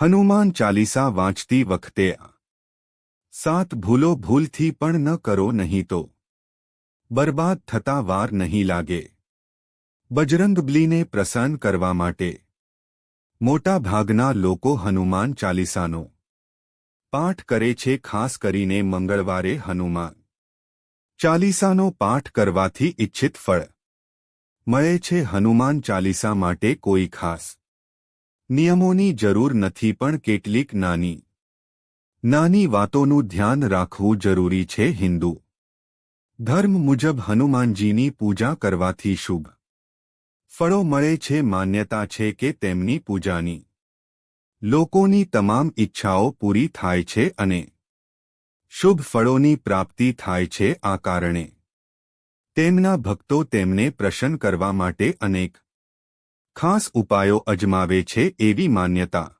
હનુમાન ચાલીસા વાંચતી વખતે સાત ભૂલો ભૂલથી પણ ન કરો નહીં તો. બરબાદ થતા વાર નહીં લાગે. બજરંગબલીને પ્રસન્ન કરવા માટે. મોટા ભાગના લોકો હનુમાન ચાલીસાનો. પાઠ કરે છે ખાસ કરીને મંગળવારે હનુમાન. ચાલીસાનો પાઠ કરવાથી ઇચ્છિત ફળ. મળે છે હનુમાન ચાલીસા માટે કોઈ ખાસ. નિયમોની જરૂર નથી પણ કેટલીક નાની. નાની વાતોનું ધ્યાન રાખવું જરૂરી છે હિન્દુ. ધર્મ મુજબ હનુમાનજીની પૂજા કરવાથી શુભ. ફળો મળે છે, માન્યતા છે કે તેમની પૂજાની. લોકોની તમામ ઈચ્છાઓ પૂરી થાય છે અને શુભ ફળોની પ્રાપ્તિ થાય છે આ કારણે. તેમના ભક્તો તેમને પ્રસન્ન કરવા માટે અનેક ખાસ ઉપાયો અજમાવે છે એવી માન્યતા.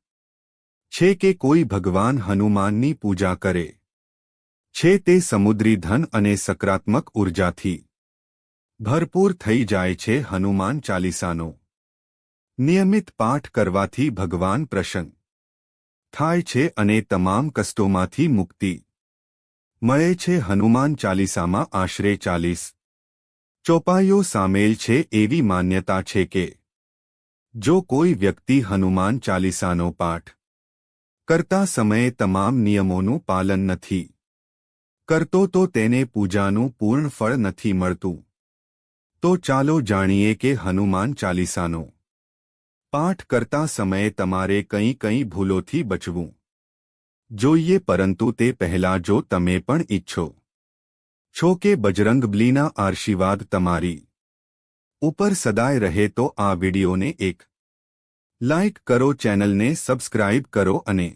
છે કે કોઈ ભગવાન હનુમાનની પૂજા કરે. છે તે સમુદ્રી ધન અને સકારાત્મક ઉર્જાથી. ભરપૂર થઈ જાય છે હનુમાન ચાલીસાનો. નિયમિત પાઠ કરવાથી ભગવાન પ્રસન્ન. થાય છે અને તમામ કષ્ટોમાંથી મુક્તિ. મળે છે હનુમાન ચાલીસામાં આશરે ચાલીસ. ચોપાઈઓ સામેલ છે એવી માન્યતા છે કે જો કોઈ વ્યક્તિ હનુમાન ચાલીસાનો પાઠ કરતા સમયે તમામ નિયમોનું પાલન નથી કરતો તો તેને પૂજાનું પૂર્ણ ફળ નથી મળતું તો ચાલો જાણીએ કે હનુમાન ચાલીસાનો પાઠ કરતા સમયે તમારે કંઈ કંઈ ભૂલોથી બચવું જોઈએ પરંતુ તે પહેલાં જો તમે પણ ઈચ્છો છો કે બજરંગબલીના આશીર્વાદ તમારી ઉપર સદાય રહે તો આ વિડિયોને એક લાઇક કરો ચેનલને સબસ્ક્રાઇબ કરો અને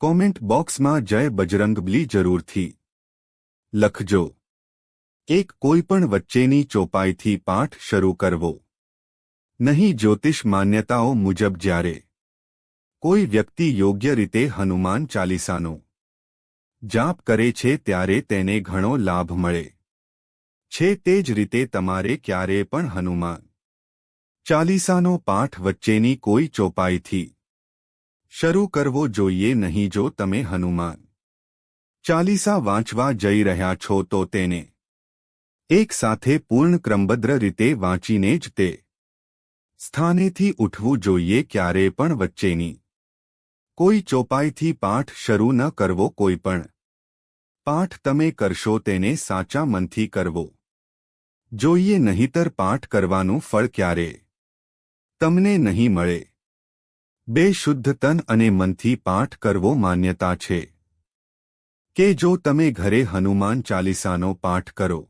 કોમેન્ટ બોક્સમાં જય બજરંગબલી જરૂરથી લખજો. એક કોઈપણ વચ્ચેની ચોપાઈથી પાઠ શરૂ કરવો. નહીં જ્યોતિષ માન્યતાઓ મુજબ જ્યારે કોઈ વ્યક્તિ યોગ્ય રીતે હનુમાન ચાલીસાનો જાપ કરે છે ત્યારે તેને ઘણો લાભ મળે. છે તે જ રીતે તમારે ક્યારે પણ હનુમાન ચાલીસાનો પાઠ વચ્ચેની કોઈ ચોપાઈથી શરૂ કરવો જોઈએ નહીં જો તમે હનુમાન ચાલીસા વાંચવા જઈ રહ્યા છો તો તેને એક સાથે પૂર્ણ ક્રમબદ્ધ રીતે વાંચીને જ તે સ્થાનેથી ઉઠવું જોઈએ ક્યારે પણ વચ્ચેની કોઈ ચોપાઈથી પાઠ શરૂ ન કરવો કોઈ પણ પાઠ તમે કરશો તેને સાચા મનથી કરવો જોઈએ નહીતર પાઠ કરવાનું ફળ ક્યારે તમને નહીં મળે. બે શુદ્ધ તન અને મનથી પાઠ કરવો માન્યતા છે. કે જો તમે ઘરે હનુમાન ચાલીસાનો પાઠ કરો.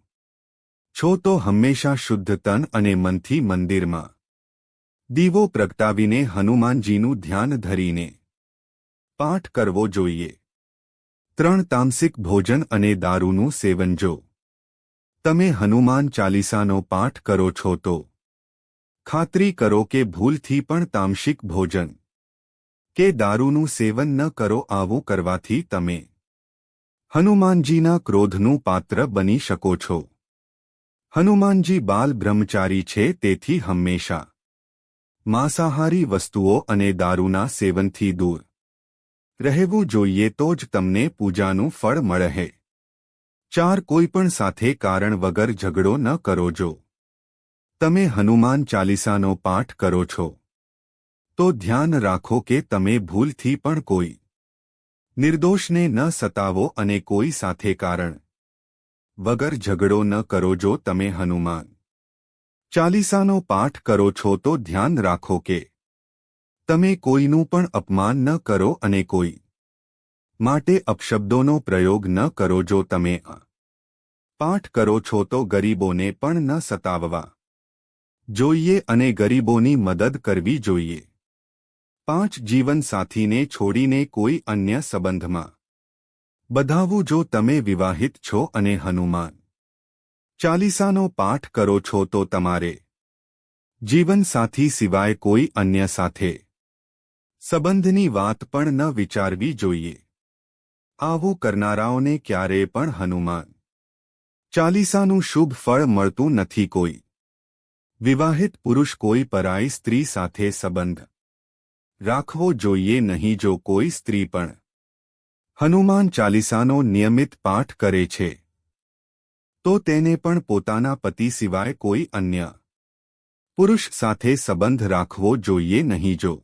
છો તો હંમેશા શુદ્ધ તન અને મનથી મંદિરમાં. દીવો પ્રગટાવીને હનુમાનજીનું ધ્યાન ધરીને. પાઠ કરવો જોઈએ. ત્રણ તામસિક ભોજન અને દારૂનું સેવન જો. તમે હનુમાન ચાલીસાનો પાઠ કરો છો તો. ખાતરી કરો કે ભૂલથી પણ તામસિક ભોજન કે દારૂનું સેવન ન કરો આવું કરવાથી તમે હનુમાનજીના ક્રોધનું પાત્ર બની શકો છો. હનુમાનજી બાલ બ્રહ્મચારી છે તેથી હંમેશા માંસાહારી વસ્તુઓ અને દારૂના સેવનથી દૂર રહેવું જોઈએ તો જ તમને પૂજાનું ફળ મળે. ચાર કોઈપણ સાથે કારણ વગર ઝઘડો ન કરો જો. તમે હનુમાન ચાલીસાનો પાઠ કરો છો. તો ધ્યાન રાખો કે તમે ભૂલથી પણ કોઈ નિર્દોષને ન સતાવો અને કોઈ સાથે કારણ વગર ઝઘડો ન કરો જો તમે હનુમાન ચાલીસાનો પાઠ કરો છો તો ધ્યાન રાખો કે તમે કોઈનું પણ અપમાન ન કરો અને કોઈ માટે અપશબ્દોનો પ્રયોગ ન કરો જો તમે પાઠ કરો છો તો ગરીબોને પણ ન સતાવવા. જોઈએ અને ગરીબોની મદદ કરવી જોઈએ. પાંચ જીવનસાથીને છોડીને કોઈ અન્ય સંબંધમાં. બધાવું જો તમે વિવાહિત છો અને હનુમાન. ચાલીસાનો પાઠ કરો છો તો તમારે. જીવનસાથી સિવાય કોઈ અન્ય સાથે. સંબંધની વાત પણ ન વિચારવી જોઈએ. આવું કરનારાઓને ક્યારેય પણ હનુમાન. ચાલીસાનું શુભ ફળ મળતું નથી કોઈ. વિવાહિત પુરુષ કોઈ પરાઈ સ્ત્રી સાથે સંબંધ. રાખવો જોઈએ નહીં જો કોઈ સ્ત્રી પણ. હનુમાન ચાલીસાનો નિયમિત પાઠ કરે છે. તો તેને પણ પોતાના પતિ સિવાય કોઈ અન્ય. પુરુષ સાથે સંબંધ રાખવો જોઈએ નહીં જો.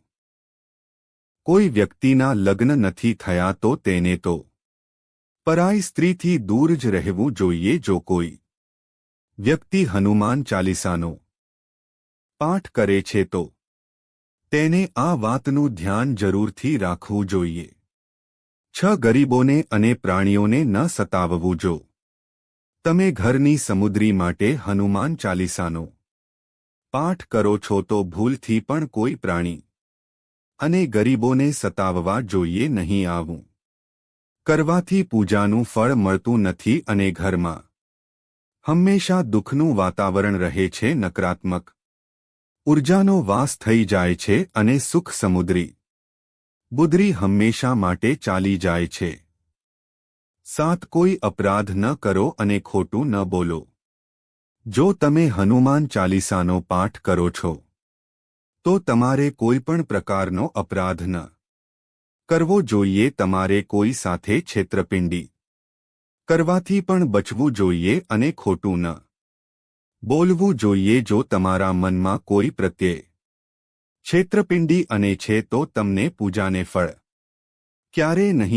કોઈ વ્યક્તિના લગ્ન નથી થયા તો તેને તો. પરાઈ સ્ત્રીથી દૂર જ રહેવું જોઈએ જો કોઈ. વ્યક્તિ હનુમાન ચાલીસાનો પાઠ કરે છે તો તેને આ વાતનું ધ્યાન જરૂરથી રાખવું જોઈએ. છ ગરીબોને અને પ્રાણીઓને ન સતાવવું જો. તમે ઘરની સમુદ્રી માટે હનુમાન ચાલીસાનો પાઠ કરો છો તો ભૂલથી પણ કોઈ પ્રાણી અને ગરીબોને સતાવવા જોઈએ નહીં આવું. કરવાથી પૂજાનું ફળ મળતું નથી અને ઘરમાં હંમેશા દુઃખનું વાતાવરણ રહે છે નકારાત્મક ઉર્જાનો વાસ થઈ જાય છે અને સુખ સમુદ્રી. બુદ્રી હંમેશા માટે ચાલી જાય છે. સાત કોઈ અપરાધ ન કરો અને ખોટું ન બોલો. જો તમે હનુમાન ચાલીસાનો પાઠ કરો છો, તો તમારે કોઈ પણ પ્રકારનો અપરાધ ન કરવો જોઈએ. તમારે કોઈ સાથે છેતરપિંડી કરવાથી પણ બચવું જોઈએ અને ખોટું ન બોલવું જોઈએ જો તમારા મનમાં કોઈ પ્રત્યે છેતરપિંડી અને છે તો તમને પૂજાને ફળ. ક્યારે નહીં